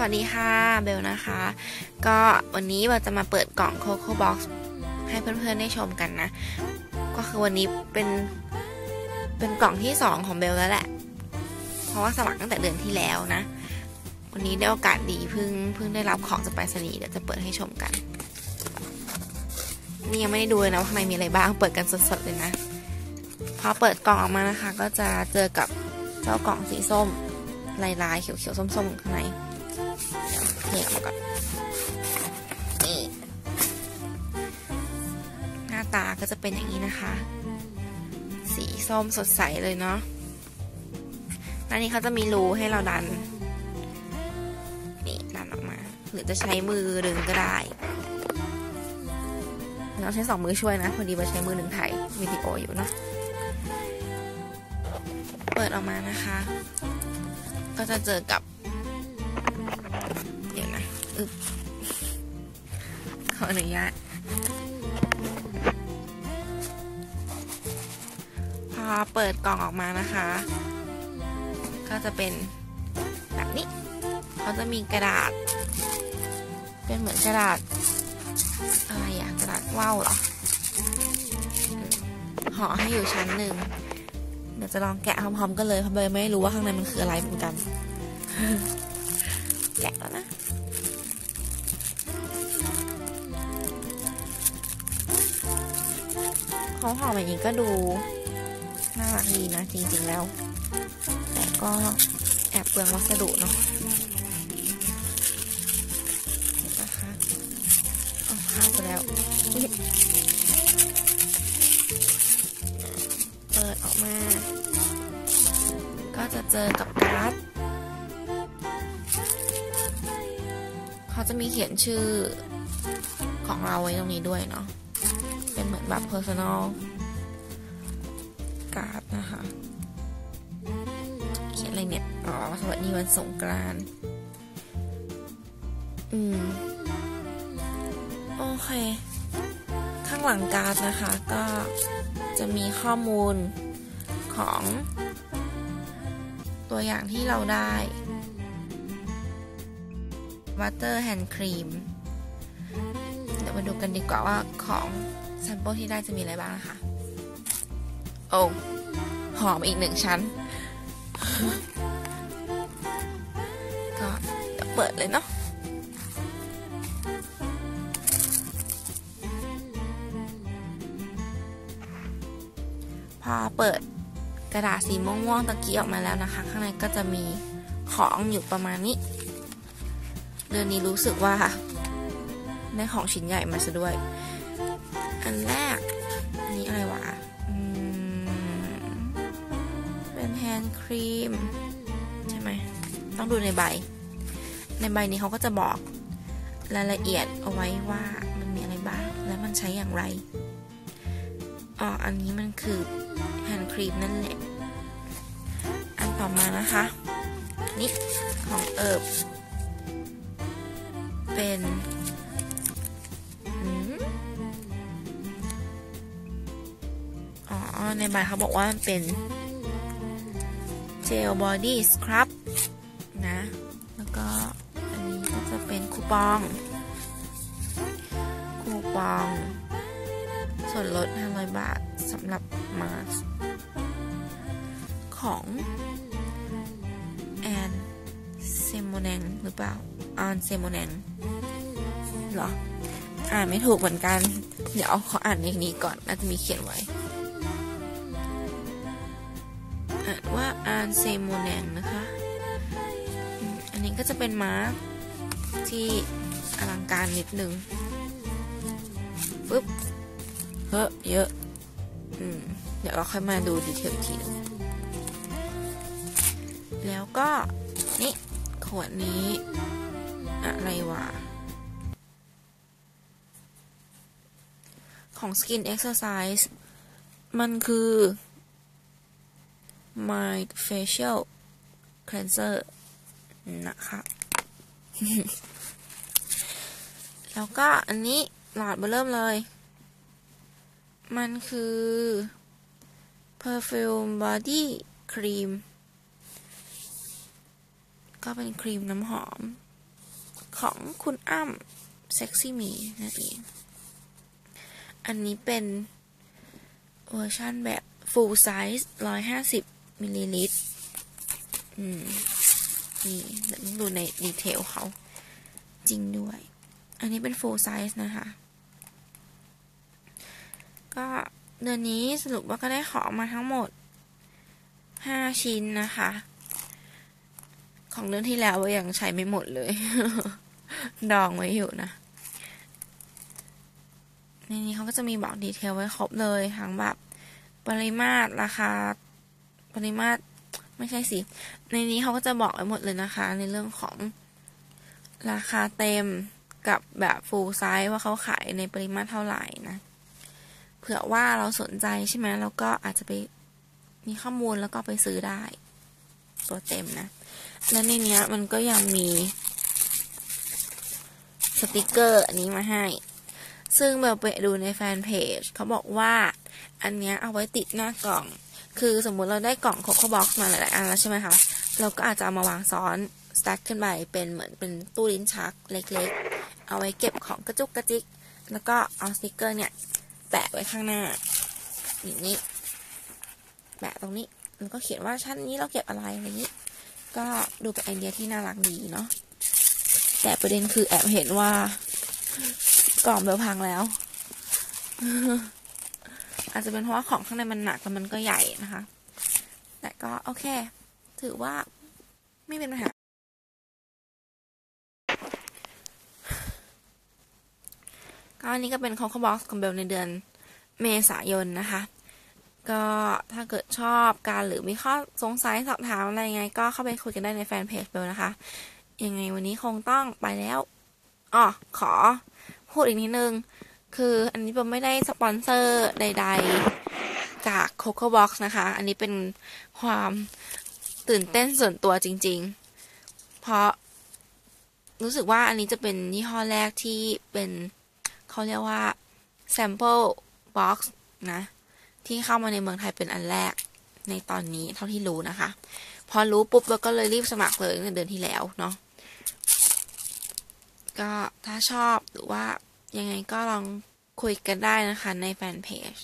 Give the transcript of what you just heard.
สวัสดีค่ะเบลนะคะ ก็วันนี้เราจะมาเปิดกล่อง Coco Box ให้เพื่อนๆได้ชมกันนะ ก็คือวันนี้เป็นเป็นกล่องที่สองของเบลแล้วแหละ เพราะว่าสมัครตั้งแต่เดือนที่แล้วนะ วันนี้ได้โอกาสดีเพิ่งเพิ่งได้รับของจากไปรษณีย์เดี๋ยวจะเปิดให้ชมกัน นี่ยังไม่ได้ดูเลยนะว่าข้างในมีอะไรบ้างเปิดกันสดๆเลยนะ พอเปิดกล่องออกมานะคะ ก็จะเจอกับเจ้ากล่องสีส้มลายลายๆเขียวๆส้มๆข้างใน เดี๋ยวเทออกมาก่อน นี่ หน้าตาก็จะเป็นอย่างนี้นะคะ สีส้มสดใสเลยเนาะด้านนี้เขาจะมีรูให้เราดัน นี่ดันออกมา หรือจะใช้มือดึงก็ได้ เราใช้สองมือช่วยนะ พอดีว่าใช้มือหนึ่งถ่ายวิดีโออยู่เนาะ เปิดออกมานะคะ ก็จะเจอกับ ขออนุญาตพอเปิดกล่องออกมานะคะ ก็จะเป็นแบบนี้ เขาจะมีกระดาษ เป็นเหมือนกระดาษ อะไรอะกระดาษว่าวเหรอห่อให้อยู่ชั้นหนึ่งเดี๋ยวจะลองแกะพร้อมๆกันเลยเพราะเบยไม่รู้ว่าข้างในมันคืออะไรเหมือนกัน แกะแล้วนะ เขาห่อแบบนี้ก็ดูน่ารักดีนะจริง ๆแล้ว แต่ก็แอบเปลืองวัสดุเนาะนนะคะเอาข้าวไปแล้ว เปิดออกมา ก็จะเจอกับการ์ดเขาจะมีเขียนชื่อของเราไว้ตรงนี้ด้วยเนาะ เป็นเหมือนแบบ personal การ์ดนะคะ เขียนอะไรเนี่ย อ๋อ สวัสดีวันสงกรานต์อืม โอเค ข้างหลังการ์ดนะคะ ก็จะมีข้อมูลของ ตัวอย่างที่เราได้ Water Hand Cream มาดูกันดีกว่าว่าของแซมเปิลที่ได้จะมีอะไรบ้างนะคะ โอ้หอมอีกหนึ่งชั้น ก็เดี๋ยวเปิดเลยเนาะพอเปิดกระดาษสีม่วงๆตะกี้ออกมาแล้วนะคะ ข้างในก็จะมีของอยู่ประมาณนี้ เดือนนี้รู้สึกว่า ได้ของชิ้นใหญ่มาซะด้วย อันแรกนี้อะไรวะเป็นแฮนด์ครีม ใช่ไหม ต้องดูในใบ ในใบนี้เขาก็จะบอกรายละเอียดเอาไว้ว่ามันมีอะไรบ้าง และมันใช้อย่างไร อ๋อ อันนี้มันคือแฮนด์ครีมนั่นแหละ อันต่อมานะคะ นี่ของเอิบเป็น ในใบเขาบอกว่ามันเป็นเจลบอดี้สครับนะ แล้วก็อันนี้ก็จะเป็นคูปอง คูปอง ส่วนลด 500 บาทสำหรับมาสของแอนเซโมแนงหรือเปล่าออนเซโมแนงเหรอ อ่านไม่ถูกเหมือนกัน เดี๋ยวเขออ่านในนี้ก่อนน่าจะมีเขียนไว้ อานเซโมแนงนะคะ อันนี้ก็จะเป็นม้าที่อลังการนิดนึงปึ๊บเฮ้เยอะอืมเดี๋ยวเราค่อยมาดูดีเทลทีหนึงแล้วก็นี่ขวดนี้อะไรวะ ของ Skin Exercise มันคือ Mind Facial Cleanser นะคะ แล้วก็อันนี้หลอดเบอร์เริ่มเลย มันคือ perfume body cream ก็เป็นครีมน้ำหอม ของคุณอ้ำเซ็กซี่มีนั่นเอง อันนี้เป็นเวอร์ชันแบบ full size 150 มิลลิลิตร อืม นี่เดี๋ยวต้องดูในดีเทลเขา จริงด้วย อันนี้เป็น full size นะคะ ก็เดือนนี้สรุปว่าก็ได้ของมาทั้งหมด 5 ชิ้นนะคะ ของเดือนที่แล้วยังใช้ไม่หมดเลย ดองไว้อยู่นะในนี้เขาก็จะมีบอกดีเทลไว้ครบเลยทั้งแบบปริมาตรราคา ปริมาตรไม่ใช่สิ ในนี้เขาก็จะบอกไว้หมดเลยนะคะ ในเรื่องของราคาเต็มกับแบบฟูลไซส์ว่าเขาขายในปริมาตรเท่าไหร่นะ เผื่อว่าเราสนใจใช่ไหมเราก็อาจจะไปมีข้อมูลแล้วก็ไปซื้อได้ ตัวเต็มนะ และในนี้มันก็ยังมีสติกเกอร์อันนี้มาให้ ซึ่งเบลไปดูในแฟนเพจเขาบอกว่าอันเนี้ยเอาไว้ติดหน้ากล่อง คือสมมุติเราได้กล่องโคโค่บ็อกซ์มาหลายๆอันแล้วใช่ไหมคะ เราก็อาจจะเอามาวางซ้อนสแต็กขึ้นไปเป็นเหมือนเป็นตู้ลิ้นชักเล็กๆ เอาไว้เก็บของกระจุกกระจิก แล้วก็เอาสติกเกอร์เนี่ยแปะไว้ข้างหน้าอย่างนี้ แปะตรงนี้แล้วก็เขียนว่าชั้นนี้เราเก็บอะไรอะไรนี้ ก็ดูเป็นไอเดียที่น่ารักดีเนาะ แต่ประเด็นคือแอบเห็นว่ากล่องเบลพังแล้ว อาจจะเป็นเพราะว่าของข้างในมันหนักแล้วมันก็ใหญ่นะคะ แต่ก็โอเค ถือว่าไม่เป็นปัญหา ก็อันนี้ก็เป็นคอคบ็อกซ์ของเบลในเดือนเมษายนนะคะ ก็ถ้าเกิดชอบการหรือมีข้อสงสัยสอบถามอะไรยังไง ก็เข้าไปคุยกันได้ในแฟนเพจเบลนะคะ ยังไงวันนี้คงต้องไปแล้วอ๋อขอพูดอีกนิดนึง คืออันนี้ผมไม่ได้สปอนเซอร์ใด ๆ จาก Coco Box นะคะ อันนี้เป็นความตื่นเต้นส่วนตัวจริง ๆ เพราะรู้สึกว่าอันนี้จะเป็นยี่ห้อแรกที่เป็นเขาเรียกว่า sample box นะ ที่เข้ามาในเมืองไทยเป็นอันแรกในตอนนี้เท่าที่รู้นะคะ พอรู้ปุ๊บเราก็เลยรีบสมัครเลยในเดือนที่แล้วเนาะก็ถ้าชอบหรือว่า ยังไงก็ลองคุยกันได้นะคะในแฟนเพจ